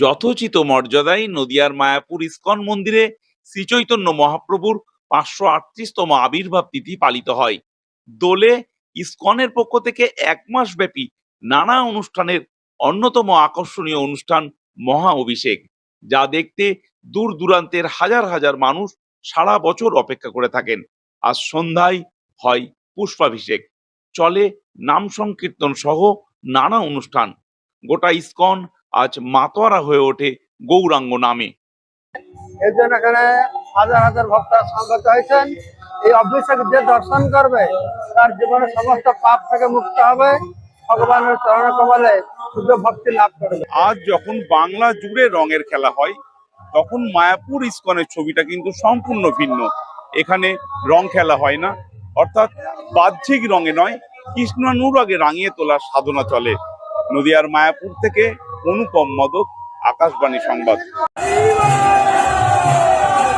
যথোচিত মর্যাদায় নদিয়ার মায়াপুর ইস্কন মন্দিরে শ্রীচৈতন্য মহাপ্রভুর পাঁচশো আটত্রিশতম আবির্ভাব তিথি পালিত হয়। দোলে ইস্কনের পক্ষ থেকে এক মাস ব্যাপী নানা অনুষ্ঠানের অন্যতম আকর্ষণীয় অনুষ্ঠান মহা অভিষেক, যা দেখতে দূর দূরান্তের হাজার হাজার মানুষ সারা বছর অপেক্ষা করে থাকেন। আজ সন্ধ্যায় হয় পুষ্পাভিষেক, চলে নাম সংকীর্তন সহ নানা অনুষ্ঠান। গোটা ইস্কন আজ মাতোয়ারা হয়ে ওঠে গৌরাঙ্গ নামে। এর জন্য এখানে হাজার হাজার ভক্তরা সংগত হয়েছেন। এই অভিষেক যে দর্শন করবে তার সমস্ত পাপ থেকে মুক্ত হবে। ভগবানের চরণ কমলে শুদ্ধ ভক্তি লাভ করবে। আজ যখন বাংলা জুড়ে রঙের খেলা হয় তখন মায়াপুর ইস্কনের ছবিটা কিন্তু সম্পূর্ণ ভিন্ন। এখানে রং খেলা হয় না অর্থাৎ বাহ্যিক রঙে নয় কৃষ্ণানুরাগে রাঙিয়ে তোলার সাধনা চলে। নদিয়ার মায়াপুর থেকে অনুপম মদক আকাশবাণী সংবাদ।